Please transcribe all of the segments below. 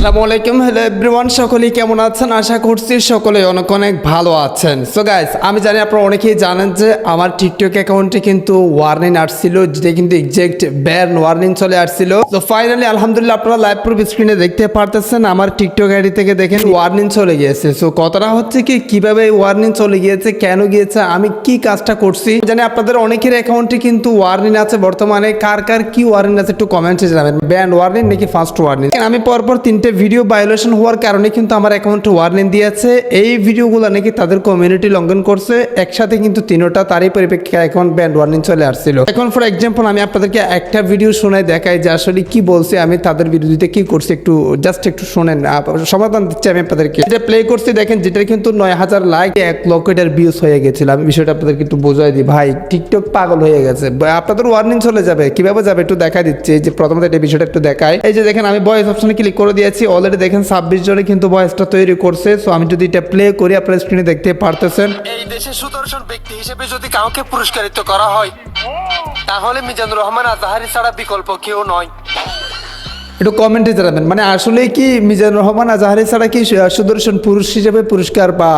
আসসালামু আলাইকুম। Hello everyone সকলেই কেমন আছেন? আশা করছি সকলে অনেক অনেক ভালো আছেন। সো গাইস আমি জানি আপনারা অনেকেই জানেন যে আমার টিকটক অ্যাকাউন্টে কিন্তু ওয়ার্নিং আসছিল, যেটা কিন্তু এক্সাক্ট ব্যান ওয়ার্নিং চলে আসছিল। তো ফাইনালি আলহামদুলিল্লাহ, আপনারা লাইভ প্রুফ স্ক্রিনে দেখতে পারতেছেন। আমার টিকটক আইডি থেকে দেখেন ওয়ার্নিং চলে গিয়েছে। সো কথাটা হচ্ছে কি, কীভাবে ওয়ার্নিং চলে গিয়েছে, কেন গিয়েছে, আমি কি কাজটা করছি? জানি আপনাদের অনেকের অ্যাকাউন্টে কিন্তু ওয়ার্নিং আছে। বর্তমানে কার কার কি ওয়ার্নিং আছে একটু কমেন্টে জানাবেন। ব্যান্ড ওয়ার্নিং নাকি ফার্স্ট ওয়ার্নিং আমি পরপর তিনটে ভিডিও ভায়োলেশন হওয়ার কারণে কিন্তু আমার অ্যাকাউন্টে ওয়ার্নিং দিয়েছে। এই ভিডিওগুলো নাকি তাদের কমিউনিটি লঙ্ঘন করছে। একসাথে কিন্তু তিনোটা তারই পরিপ্রেক্ষিতে অ্যাকাউন্ট ব্যান্ড ওয়ার্নিং চলে আসছিল। এখন ফর এক্সাম্পল আমি আপনাদেরকে একটা ভিডিও শোনায় দেখাই যে আসলে কি বলছে, আমি তাদের বিরোধিতা কি করছি একটু জাস্ট একটু শোনেন সমাধান দিচ্ছি আমি আপনাদেরকে। এটা প্লে করছি, দেখেন যেটা কিন্তু নয় হাজার লাইক এক লক্ষ এটার ভিউজ হয়ে গেছিল। আমি বিষয়টা আপনাদেরকে একটু বোঝাই দিই। ভাই টিকটক পাগল হয়ে গেছে। আপনাদের ওয়ার্নিং চলে যাবে, কীভাবে যাবে একটু দেখা দিচ্ছে। যে প্রথমত এটা বিষয়টা একটু দেখায় এই যে দেখেন, আমি ভয়েস অপশনে ক্লিক করে দিয়েছি। অলরেডি দেখেন ছাব্বিশ জনে কিন্তু ভয়েসটা তৈরি করছে সো আমি যদি এটা প্লে করি, আপনারা স্ক্রিনে দেখতে পারতেছেন। এই দেশে সুদর্শন ব্যক্তি হিসেবে যদি কাউকে পুরস্কারিত করা হয়, তাহলে মিজানুর রহমান আজাহারি ছাড়া বিকল্প কেউ নয়। একটু কমেন্টে জানাবেন। মানে আসলে কি মিজানুর রহমান আজাহারি ছাড়া কি সুদর্শন পুরুষ হিসেবে পুরস্কার বা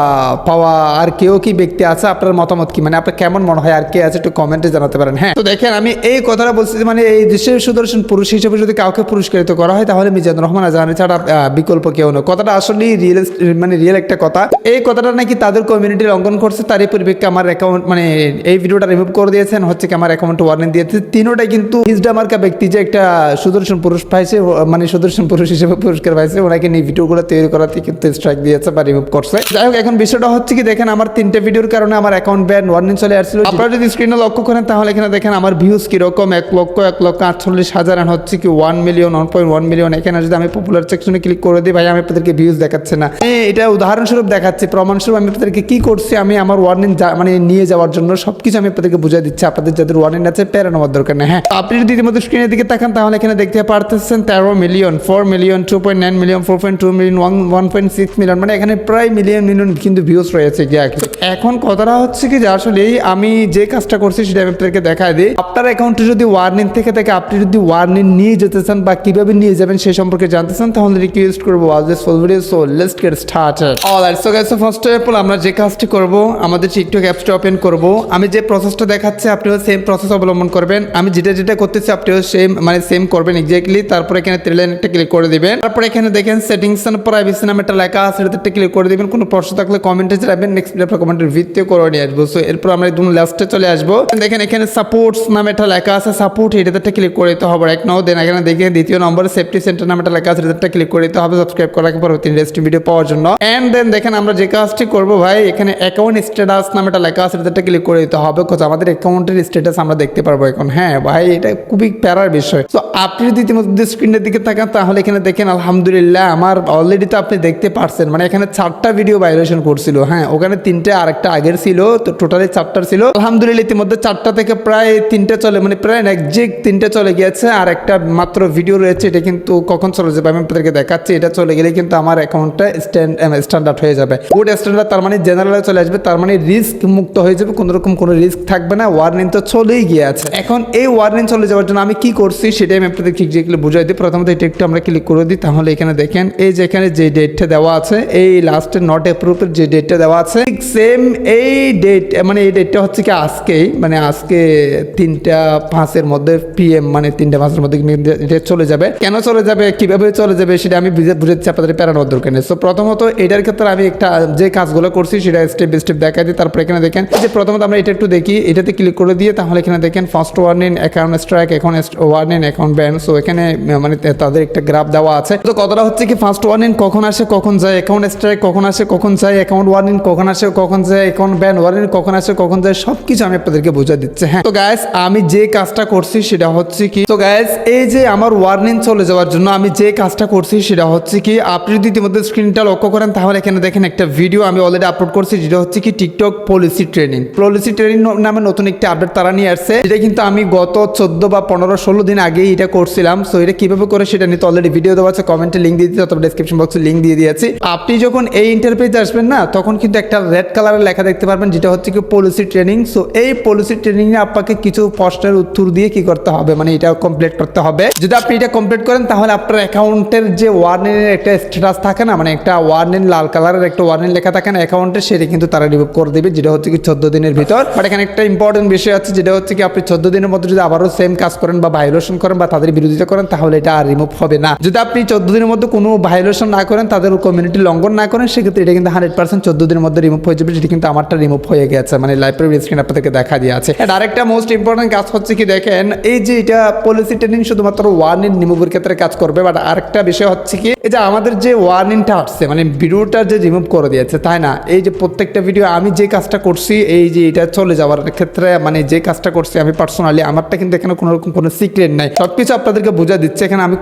পাওয়া আর কেউ কি ব্যক্তি আছে? আপনার মতামত কি? মানে আপনার কেমন মনে হয়? আর কে আছে? একটু কমেন্টে জানাতে পারেন। হ্যাঁ তো দেখেন, আমি এই কথাটা বলছি যে মানে এই দেশের সুদর্শন পুরুষ হিসেবে যদি কাউকে পুরস্কৃত করা হয়, তাহলে মিজানুর রহমান আজাহারি ছাড়া বিকল্প কেউ নয় কথাটা আসলে রিয়েল মানে রিয়েল একটা কথা। এই কথাটা নাকি তাদের কমিউনিটি লঙ্ঘন করছে, তারই পরিপ্রেক্ষিতে আমার অ্যাকাউন্ট মানে এই ভিডিওটা রিমুভ করে দিয়েছেন। হচ্ছে কি, আমার অ্যাকাউন্ট ওয়ার্নিং দিয়েছে। তিনোটাই কিন্তু হিজডা মার্কা ব্যক্তি যে একটা সুদর্শন পুরুষ পাইছে মানে সুদর্শন পুরুষ হিসেবে পুরস্কার পাইছে। ওনাকে নিয়ে ভিডিওগুলো তৈরি করাতে কিন্তু স্ট্রাইক দিয়েছে বা রিমুভ করছে। যাই হোক, এখন বিষয়টা হচ্ছে কি, দেখেন আমার তিনটে ভিডিওর কারণে আমার অ্যাকাউন্ট ব্যান ওয়ার্নিং চলে আসছিল। আপনারা যদি স্ক্রিনে লক্ষ্য করেন, তাহলে এখানে দেখেন আমার ভিউজ কীরকম? এক লক্ষ এক লক্ষ আটচল্লিশ হাজার হচ্ছে কি one million one point one million এখানে যদি আমি পপুলার সেকশনে ক্লিক করে দিই, ভাই, আমি আপনাদেরকে ভিউজ দেখাচ্ছে না। এটা উদাহরণস্বরূপ দেখাচ্ছি, প্রমাণস্বরূপ আমি আপনাদেরকে কি করছি, আমি আমার ওয়ার্নিং মানে নিয়ে যাওয়ার জন্য সবকিছু আমি আপনাদেরকে বুঝিয়ে দিচ্ছি। আপনাদের যাদের ওয়ার্নিং আছে প্যারা নেওয়ার দরকার নেই হ্যাঁ। আপনি যদি ইতিমধ্যে স্ক্রিনের দিকে তাকান, তাহলে এখানে দেখতে পারতেছেন, তেরো million four million two point nine million four point two million one one point six million মানে এখানে প্রায় মিলিয়ন মিলিয়ন কিন্তু ভিউজ রয়েছে এখন কথাটা হচ্ছে কি যে আসলে আমি যে কাজটা করছি সেটা আপনাদেরকে দেখায় দিই। আপনার অ্যাকাউন্টে যদি ওয়ার্নিং থেকে থাকে, আপনি যদি ওয়ার্নিং নিয়ে যেতে চান বা কীভাবে নিয়ে যাবেন সেই সম্পর্কে জানতে চান, তাহলে রিকোয়েস্ট করব so so first of all আমরা যে কাজটি করব, আমাদের টিকটক অ্যাপসটা ওপেন করব, আমি যে প্রসেসটা দেখাচ্ছি, আপনিও সেম প্রসেস অবলম্বন করবেন। আমি যেটা যেটা করতেছি, আপনিও সেম মানে সেম করবেন এক্স্যাক্টলি তারপর এখানে থ্রি লাইন একটা ক্লিক করে দিবেন। তারপর এখানে দেখেন সেটিংস এন্ড প্রাইভেসি নামে একটা লেখা আছে, এটাতে ক্লিক করে দিবেন। কোনো প্রশ্ন থাকলে কমেন্টে জানাবেন। নেক্সট ভিডিও কমেন্টের ভিত্তিতে করে নিয়ে আসব। সো এরপর আমরা একদম লাস্টে চলে আসব। দেখেন, এখানে সাপোর্টস নামে একটা লেখা আছে সাপোর্ট এটাতে ক্লিক করে দিতে হবে এক নাও দেন এখানে দেখেন দ্বিতীয় নম্বরে সেফটি সেন্টার নামে একটা লেখা আছে এটাতে ক্লিক করে দিতে হবে সাবস্ক্রাইব করার পর ইন্টারেস্টিং ভিডিও পাওয়ার জন্য। এন্ড দেন দেখেন, আমরা যে কাজটি করব ভাই, এখানে অ্যাকাউন্ট স্ট্যাটাস নামে একটা লেখা আছে এটাতে ক্লিক করে দিতে হবে, because আমাদের অ্যাকাউন্টের স্ট্যাটাস আমরা দেখতে পারব এখন। হ্যাঁ ভাই, এটা খুবই প্যারার বিষয়। তো আপনি যদি ইতিমধ্যে স্ক্রিনের দিকে তাকান, তাহলে এখানে দেখেন, আলহামদুলিল্লাহ, আমার অলরেডি তো আপনি দেখতে পারছেন। মানে এখানে চারটা ভিডিও ভাইরেশন করছিল হ্যাঁ ওখানে তিনটে আরেকটা আগের ছিল, তো টোটালি চারটা ছিল। আলহামদুলিল্লাহ, ইতিমধ্যে চারটা থেকে প্রায় তিনটে চলে মানে প্রায় একজেক্ট তিনটে চলে গিয়েছে, আর একটা মাত্র ভিডিও রয়েছে, এটা কিন্তু কখন চলে যাবে আমি আপনাদেরকে দেখাচ্ছি, এটা চলে গেলে কিন্তু আমার অ্যাকাউন্টটা স্ট্যান্ড স্ট্যান্ডার্ড হয়ে যাবে। গুড স্ট্যান্ডার্ড তার মানে জেনারেলে চলে আসবে, তার মানে রিস্ক মুক্ত হয়ে যাবে, কোনো রকম কোনো রিস্ক থাকবে না ওয়ার্নিং তো চলেই গিয়ে আছে এখন এই ওয়ার্নিং চলে যাওয়ার জন্য আমি কি করছি, সেটাই আমি আপনাদের ঠিক যেগুলো বুঝাই দিই। প্রথমত এটা একটু আমরা ক্লিক করে দিই, তাহলে এখানে দেখেন, এই যে এখানে যে ডেটটা দেওয়া আছে, এই লাস্টে নট অ্যাপ্রুভের যে ডেটটা দেওয়া আছে সেম এই ডেট মানে এই ডেটটা হচ্ছে কি আজকেই মানে আজকে তিনটা পাঁচের মধ্যে পিএম মানে তিনটা পাঁচের মধ্যে এটা চলে যাবে? কেন চলে যাবে? কীভাবে চলে যাবে? সেটা আমি বুঝে বুঝেছি আপনাদের প্যারানোর দরকার নেই। সো প্রথমত এটার ক্ষেত্রে আমি একটা, যে কাজগুলো করছি সেটা স্টেপ বাই স্টেপ দেখা দিই। তারপর এখানে দেখেন যে প্রথমত আমরা এটা একটু দেখি, এটাতে ক্লিক করে দিয়ে তাহলে এখানে দেখেন ফার্স্ট ওয়ার্নিং অ্যাকাউন্ট স্ট্রাইক এখন ওয়ার্নিং অ্যাকাউন্ট ব্যান সো এখানে মানে তাদের একটা গ্রাফ দেওয়া আছে। তো কথাটা হচ্ছে কি ফার্স্ট ওয়ার্নিং কখন আসে, কখন যায়? অ্যাকাউন্ট স্ট্রাইক কখন আসে, কখন যায়? অ্যাকাউন্ট ওয়ার্নিং কখন আসে, কখন যায়? অ্যাকাউন্ট ব্যান ওয়ার্নিং কখন আসে, কখন যায়? সব কিছু আমি আপনাদেরকে বুঝা দিচ্ছি। হ্যাঁ তো গ্যাস আমি যে কাজটা করছি সেটা হচ্ছে কি তো গ্যাস এই যে আমার ওয়ার্নিং চলে যাওয়ার জন্য আমি যে কাজটা করছি সেটা হচ্ছে কি, আপনি যদি ইতিমধ্যে স্ক্রিনটা লক্ষ্য করেন, তাহলে এখানে দেখেন একটা ভিডিও আমি অলরেডি আপলোড করছি, যেটা হচ্ছে কি TikTok policy training policy training নামে নতুন একটি আপডেট তারা নিয়ে আসছে, এটা কিন্তু আমি গত চোদ্দ বা পনেরো ষোলো দিন আগেই এটা করছিলাম। সো এটা কীভাবে করে সেটা নিয়ে তো অলরেডি ভিডিও দেওয়া আছে কমেন্টে লিঙ্ক দিয়ে দিতে অথবা ডিসক্রিপশন বক্সে লিঙ্ক দিয়ে দিয়েছি। আপনি যখন এই ইন্টারভিউতে আসবেন না, তখন কিন্তু একটা রেড কালারের লেখা দেখতে পারবেন, যেটা হচ্ছে কি পলিসি ট্রেনিং সো এই পলিসি ট্রেনিং এ আপনাকে কিছু প্রশ্নের উত্তর দিয়ে কি করতে হবে? মানে এটা কমপ্লিট করতে হবে। যদি আপনি এটা কমপ্লিট করেন, তাহলে আপনার অ্যাকাউন্টের যে ওয়ার্নিং এর একটা স্ট্যাটাস থাকে না মানে একটা ওয়ার্নিং লাল কালারের একটা ওয়ার্নিং লেখা থাকে না অ্যাকাউন্টে সেটা কিন্তু তারা রিমুভ করে দেবে, যেটা হচ্ছে কি চোদ্দ দিনের ভিতর। বাট এখানে একটা ইম্পর্টেন্ট বিষয় আছে, যেটা হচ্ছে কি আপনি চোদ্দ দিনের মধ্যে যদি আবারও সেম কাজ করেন বা ভাইলেশন করেন বা তাদের বিরোধিতা করেন, তাহলে এটা আর রিমুভ হবে না। যদি আপনি চোদ্দ দিনের মধ্যে কোনো ভাইলেশন না করেন, তাদের কমিউনিটি লঙ্ঘন না করেন, সেক্ষেত্রে এটা কিন্তু হান্ড্রেড পার্সেন্ট চোদ্দ দিনের মধ্যে রিমুভ হয়ে যাবে, যেটা কিন্তু আমারটা রিমুভ হয়ে গেছে। মানে লাইব্রেরি স্ক্রিন আপনাদেরকে দেখা দিয়ে আছে। আর আরেকটা মোস্ট ইম্পর্টেন্ট কাজ হচ্ছে কি দেখেন, এই যে এটা পলিসি ট্রেনিং শুধুমাত্র ওয়ার্নিং রিমুভের ক্ষেত্রে কাজ করবে বাট আরেকটা বিষয় হচ্ছে কি, এই যে আমাদের যে ওয়ার্নিংটা আসছে মানে ভিডিওটা যে রিমুভ করে দিয়েছে, তাই না? এই যে প্রত্যেকটা ভিডিও আমি যে কাজটা করছি, এই যে এটা চলে যাওয়ার ক্ষেত্রে মানে যে কাজটা করছি আমি পার্সোনালি আমারটা কিন্তু এখানে কোনো রকম কোনো সিক্রেট নাই। সব কিছু আপনাদেরকে বোঝা দিচ্ছে, এখানে আমি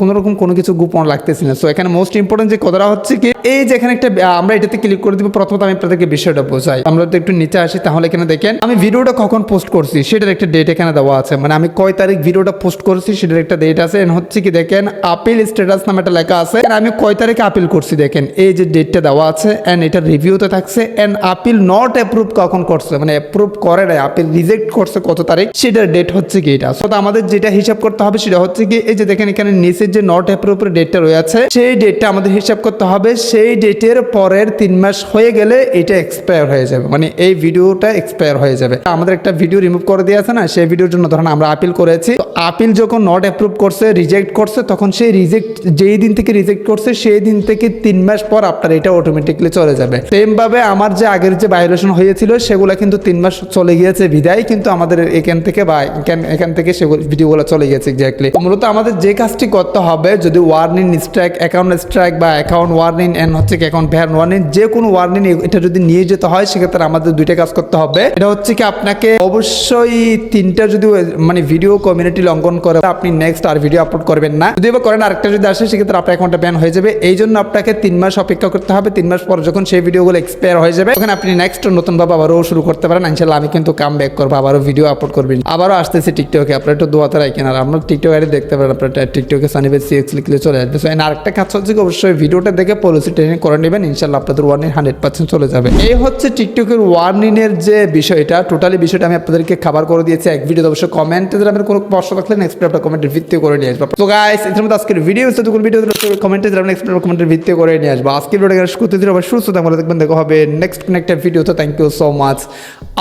কোনো রকম কোনো কিছু গোপন রাখতেছি না। সো এখানে মোস্ট ইম্পর্টেন্ট যে কথাটা হচ্ছে কি এই যে এখানে একটা আমরা এটাতে ক্লিক করে দিব, প্রথমত আমি আপনাদেরকে বিষয়টা বোঝাই। আমরা তো একটু নিচে আসি, তাহলে এখানে দেখেন, আমি ভিডিওটা কখন পোস্ট করছি, সেটার একটা ডেট এখানে দেওয়া আছে। মানে আমি কয় তারিখ ভিডিওটা পোস্ট করছি, সেটার একটা ডেট আছে। হচ্ছে কি দেখেন আপিল স্ট্যাটাস নামে একটা লেখা আছে। আমি কয় তারিখে আপিল করছি, দেখেন, এই যে ডেটটা দেওয়া আছে। এন্ড এটা রিভিউতে থাকছে। এন্ড আপিল নট অ্যাপ্রুভ কখন করছে? মানে অ্যাপ্রুভ করে নাই আপিল রিজেক্ট করছে কত তারিখ, সেটার ডেট হচ্ছে কি এটা। তো আমাদের যেটা হিসাব করতে হবে, সেটা হচ্ছে কি, এই যে দেখেন, এখানে নিচের যে নট অ্যাপ্রুভের ডেটটা রয়েছে, সেই ডেটটা আমাদের হিসাব করতে হবে সেই ডেটের পরের তিন মাস হয়ে গেলে এটা এক্সপায়ার হয়ে যাবে। মানে এই ভিডিওটা এক্সপায়ার হয়ে যাবে। আমাদের একটা ভিডিও রিমুভ করে দিয়ে আছে না, সেই ভিডিওর জন্য ধরেন আমরা আপিল করেছি। আপিল যখন নট অ্যাপ্রুভ করছে রিজেক্ট করছে, তখন সেই রিজেক্ট যেই দিন থেকে রিজেক্ট করছে, সেই দিন থেকে তিন মাস পর আপনার এটা অটোমেটিকলি চলে যাবে। সেম ভাবে আমার যে আগের যে ভাইলেশন হয়েছিল, সেগুলো কিন্তু তিন মাস চলে গিয়েছে বিদায়, কিন্তু আমাদের এখান থেকে বা এখান- এখান থেকে সেগুলো ভিডিওগুলো চলে গেছে এক্স্যাক্টলি মূলত আমাদের যে কাজটি করতে হবে, যদি ওয়ার্নিং স্ট্রাইক অ্যাকাউন্ট স্ট্রাইক বা অ্যাকাউন্ট ওয়ার্নিং এন্ড হচ্ছে কি অ্যাকাউন্ট ভ্যান ওয়ার্নিং যে কোনো ওয়ার্নিং এটা যদি নিয়ে যেতে হয়, সেক্ষেত্রে আমাদের দুইটা কাজ করতে হবে। এটা হচ্ছে কি আপনাকে অবশ্যই তিনটা যদি মানে ভিডিও কমিউনিটি লঙ্ঘন করে আপনি নেক্সট আর ভিডিও আপলোড করবেন না। যদি এবার করেন আরেকটা যদি আসে, সেক্ষেত্রে আপনার অ্যাকাউন্টটা ব্যান হয়ে যাবে। এই জন্য আপনাকে তিন মাস অপেক্ষা করতে হবে। তিন মাস পর যখন সেই ভিডিওগুলো এক্সপায়ার হয়ে যাবে, তখন আপনি নেক্সট নতুনভাবে আবারও শুরু করতে পারেন। ইনশাল্লাহ আমি কিন্তু কাম ব্যাক করব, আবারও ভিডিও আপলোড করবেন আবারও আসতেছে টিকটকে আপনার একটু দোয়াতে রাখেন। আর আমরা টিকটক দেখতে পারেন, আপনার টিকটকে সানিবেদ সিএক্স লিখলে চলে আসবে। আরেকটা কাজ হচ্ছে অবশ্যই ভিডিওটা দেখে পলিসি ট্রেনিং করে নেবেন, ইনশাল্লাহ আপনাদের ওয়ার্নিং হান্ড্রেড পার্সেন্ট চলে যাবে। এই হচ্ছে টিকটকের ওয়ার্নিং এর যে বিষয়টা টোটালি বিষয়টা আমি আপনাদেরকে খাবার করে দিয়েছি। এক ভিডিও অবশ্যই কমেন্টে যদি আপনার কোনো প্রশ্ন থাকলে নেক্সট আপনার কমেন্টের ভিত্তি করে নিয়ে আসব। তো গাইস এর মধ্যে আজকের ভিডিও হচ্ছে দুগুলো ভিডিও কমেন্টে যারা নেক্সট কমেন্টের ভিত্তি করে নিয়ে আসব। আজকের ভিডিও করতে দিলে আবার সুস্থ থাকবে। দেখবেন দেখা হবে নেক্সট নেক্সট ভিডিও তো থ্যাংক ইউ সো মাচ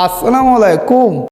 আসসালামু আলাইকুম।